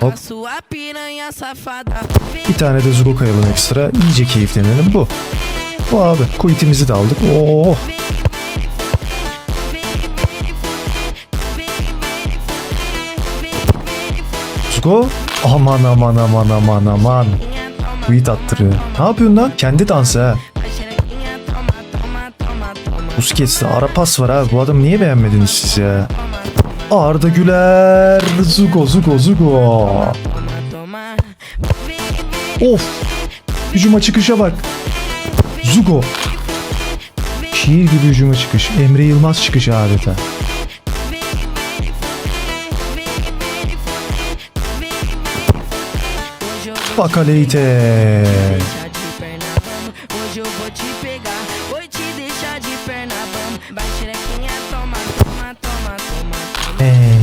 Hop. Bir tane de Zugo kayalım ekstra. İyice keyiflenelim. Bu. Bu abi. Quit'imizi de aldık. Oo. Zugo. Aman aman aman aman aman. Quit attırıyor. Ne yapıyorsun lan? Kendi dansı ha. Busquets'te ara pas var abi. Bu adamı niye beğenmediniz siz ya? Arda Güler. Zuko Zuko Zuko. Of. Hücuma çıkışa bak. Zugo. Şiir gibi hücuma çıkış. Emre Yılmaz çıkışı adeta. Bakaleyte. Hoje eu Hey.